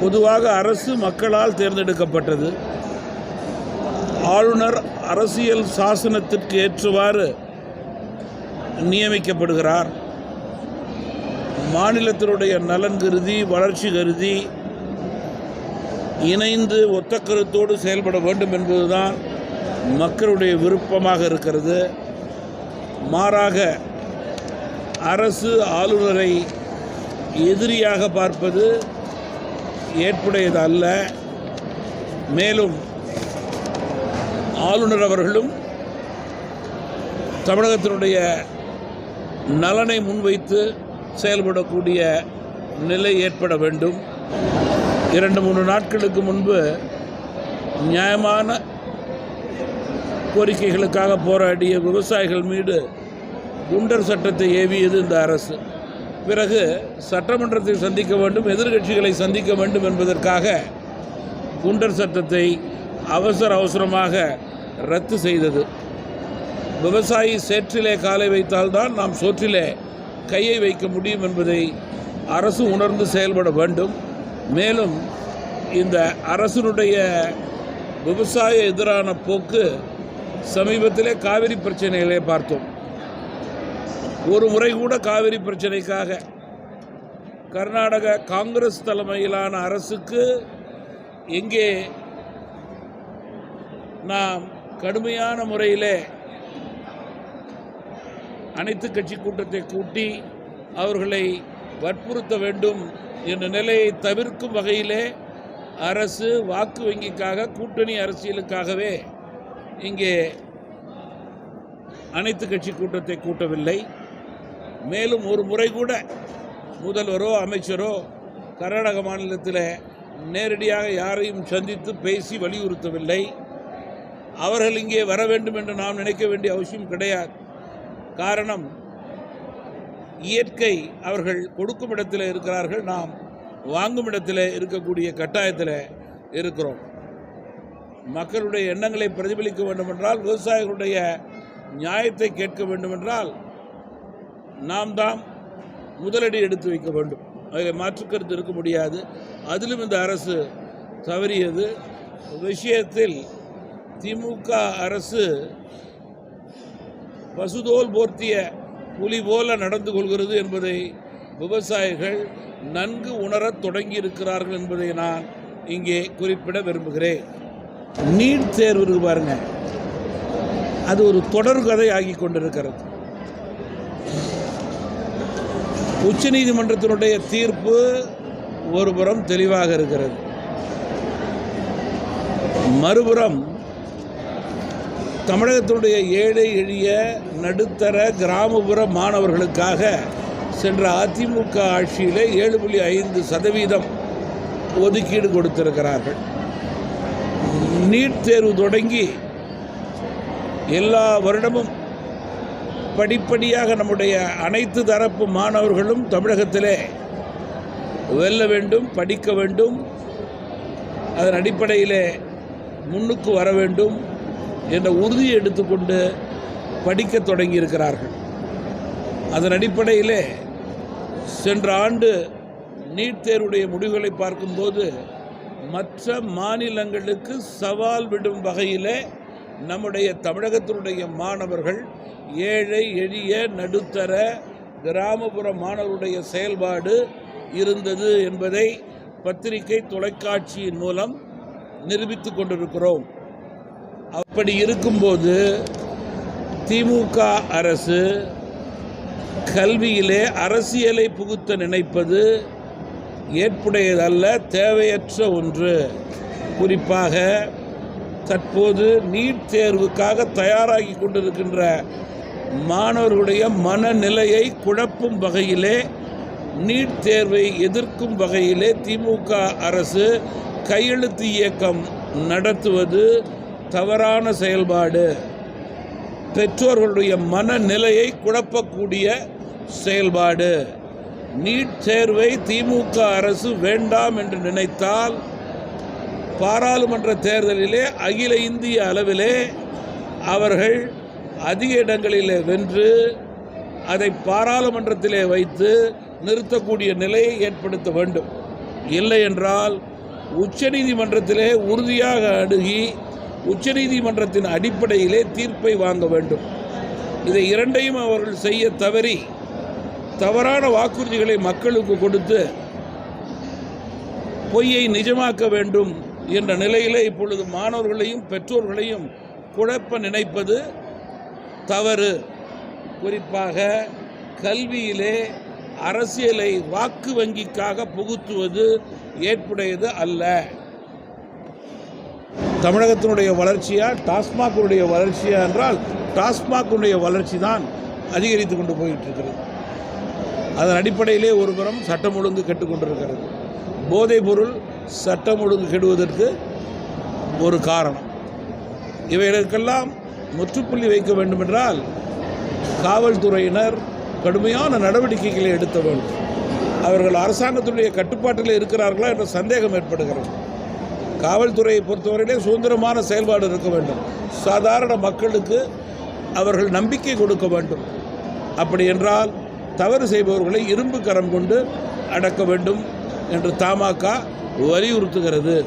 பொதுவாக அரசு மக்களால் தேர்ந்தெடுக்கப்பட்டது. ஆளுநர் அரசியல் சாசனத்திற்கு ஏற்றவாறு நியமிக்கப்படுகிறார். மாநிலத்தினுடைய நலன் கருதி வளர்ச்சி கருதி இணைந்து ஒத்த கருத்தோடு செயல்பட வேண்டும் என்பதுதான் மக்களுடைய விருப்பமாக இருக்கிறது. மாறாக அரசு ஆளுநரை எதிரியாக பார்ப்பது ஏற்புடையது அல்ல. மேலும் ஆளுநர் அவர்களும் தமிழகத்தினுடைய நலனை முன்வைத்து செயல்படக்கூடிய நிலை ஏற்பட வேண்டும். இரண்டு மூணு நாட்களுக்கு முன்பு நியாயமான கோரிக்கைகளுக்காக போராடிய விவசாயிகள் மீது குண்டர் சட்டத்தை ஏவியது இந்த அரசு. பிறகு சட்டமன்றத்தை சந்திக்க வேண்டும் எதிர்க்கட்சிகளை சந்திக்க வேண்டும் என்பதற்காக குண்டர் சட்டத்தை அவசர அவசரமாக ரத்து செய்தது. விவசாயி சேற்றிலே காலை வைத்தால்தான் நாம் சோற்றிலே கையை வைக்க முடியும் என்பதை அரசு உணர்ந்து செயல்பட வேண்டும். மேலும் இந்த அரசினுடைய விவசாய எதிரான போக்கு சமீபத்திலே காவிரி பிரச்சனைகளை பார்த்தோம். ஒரு முறை கூட காவிரி பிரச்சனைக்காக கர்நாடக காங்கிரஸ் தலைமையிலான அரசுக்கு எங்கே நாம் கடுமையான முறையிலே அனைத்து கட்சி கூட்டத்தை கூட்டி அவர்களை வற்புறுத்த வேண்டும் என்ற நிலையை தவிர்க்கும் வகையிலே அரசு வாக்கு வங்கிக்காக கூட்டணி அரசியலுக்காகவே இங்கே அனைத்து கட்சி கூட்டத்தை கூட்டவில்லை. மேலும் ஒரு முறை கூட முதல்வரோ அமைச்சரோ கர்நாடக மாநிலத்தில் நேரடியாக யாரையும் சந்தித்து பேசி வலியுறுத்தவில்லை. அவர்கள் இங்கே வர வேண்டும் என்று நாம் நினைக்க வேண்டிய அவசியம் கிடையாது. காரணம் இயற்கை அவர்கள் கொடுக்கும் இடத்தில் இருக்கிறார்கள். நாம் வாங்கும் இடத்தில் இருக்கக்கூடிய கட்டாயத்தில் இருக்கிறோம். மக்களுடைய எண்ணங்களை பிரதிபலிக்க வேண்டுமென்றால் விவசாயிகளுடைய நியாயத்தை கேட்க வேண்டுமென்றால் நாம் தான் முதலடி எடுத்து வைக்க வேண்டும். அதில் மாற்றுக்கருத்து இருக்க முடியாது. அதிலும் இந்த அரசு தவறியது. விஷயத்தில் திமுக அரசு பசுதோல் போர்த்திய புலி போல நடந்து கொள்கிறது என்பதை விவசாயிகள் நன்கு உணரத் தொடங்கி இருக்கிறார்கள் என்பதை நான் இங்கே குறிப்பிட விரும்புகிறேன். நீட் தேர்வு பாருங்க. அது ஒரு தொடர் கதை ஆகி கொண்டிருக்கிறது. உச்சநீதிமன்றத்தினுடைய தீர்ப்பு ஒருபுறம் தெளிவாக இருக்கிறது. மறுபுறம் தமிழகத்தினுடைய ஏழை எளிய நடுத்தர கிராமப்புற மாணவர்களுக்காக சென்ற அதிமுக ஆட்சியில் ஏழு புள்ளி ஐந்து சதவீதம் ஒதுக்கீடு கொடுத்திருக்கிறார்கள். நீட் தேர்வு தொடங்கி எல்லா வருடமும் படிப்படியாக நம்முடைய அனைத்து தரப்பு மாணவர்களும் தமிழகத்திலே வெல்ல வேண்டும் படிக்க வேண்டும். அதன் அடிப்படையிலே முன்னுக்கு வர வேண்டும் என்ற உறுதியை எடுத்துக்கொண்டு படிக்க தொடங்கியிருக்கிறார்கள். அதன் அடிப்படையிலே சென்ற ஆண்டு நீட் தேர்வுடைய முடிவுகளை பார்க்கும்போது மற்ற மாநிலங்களுக்கு சவால் விடும் வகையிலே நம்முடைய தமிழகத்தினுடைய மாணவர்கள் ஏழை எளிய நடுத்தர கிராமப்புற மாணவருடைய செயல்பாடு இருந்தது என்பதை பத்திரிகை தொலைக்காட்சியின் மூலம் நிரூபித்து கொண்டிருக்கிறோம். அப்படி இருக்கும்போது திமுக அரசு கல்வியிலே அரசியலை புகுத்த நினைப்பது ஏற்புடையதல்ல தேவையற்ற ஒன்று. குறிப்பாக தற்போது நீட் தேர்வுக்காக தயாராகி கொண்டிருக்கின்ற மாணவர்களுடைய மனநிலையை குழப்பும் வகையிலே நீட் தேர்வை எதிர்க்கும் வகையிலே திமுக அரசு கையெழுத்து இயக்கம் நடத்துவது தவறான செயல்பாடு. பெற்றோர்களுடைய மனநிலையை குழப்பக்கூடிய செயல்பாடு. நீட் தேர்வை திமுக அரசு வேண்டாம் என்று நினைத்தால் பாராளுமன்ற தேர்தலிலே அகில இந்திய அளவிலே அவர்கள் அதிக இடங்களிலே வென்று அதை பாராளுமன்றத்திலே வைத்து நிறுத்தக்கூடிய நிலையை ஏற்படுத்த வேண்டும். இல்லை என்றால் உச்சநீதிமன்றத்திலே உறுதியாக அணுகி உச்சநீதிமன்றத்தின் அடிப்படையிலே தீர்ப்பை வாங்க வேண்டும். இதை இரண்டையும் அவர்கள் செய்ய தவறி தவறான வாக்குறுதிகளை மக்களுக்கு கொடுத்து பொய்யை நிஜமாக்க வேண்டும் என்ற நிலையிலே இப்பொழுது மாணவர்களையும் பெற்றோர்களையும் குழப்ப நினைப்பது தவறு. குறிப்பாக கல்வியிலே அரசியலை வாக்கு வங்கிக்காக புகுத்துவது ஏற்புடையது அல்ல. தமிழகத்தினுடைய வளர்ச்சியா டாஸ்மாகுடைய வளர்ச்சியா என்றால் டாஸ்மாகுடைய வளர்ச்சி தான் அதிகரித்து கொண்டு போயிட்டு இருக்கிறது அதன் அடிப்படையிலே ஒருபுறம் சட்டம் ஒழுங்கு கெட்டுக்கொண்டிருக்கிறது போதைப் பொருள் சட்டம் ஒழுங்கு கெடுவதற்கு ஒரு காரணம். இவைகளுக்கெல்லாம் முற்றுப்புள்ளி வைக்க வேண்டுமென்றால் காவல்துறையினர் கடுமையான நடவடிக்கைகளை எடுக்க வேண்டும். அவர்கள் அரசாங்கத்துடைய கட்டுப்பாட்டில் இருக்கிறார்களா என்ற சந்தேகம் ஏற்படுகிறது. காவல்துறையை பொறுத்தவரையிலே சுதந்திரமான செயல்பாடு இருக்க வேண்டும். சாதாரண மக்களுக்கு அவர்கள் நம்பிக்கை கொடுக்க வேண்டும். அப்படி என்றால் தவறு செய்பவர்களை இரும்பு கரம் கொண்டு அடக்க வேண்டும் என்று தமாக வலியுறுத்துகிறது.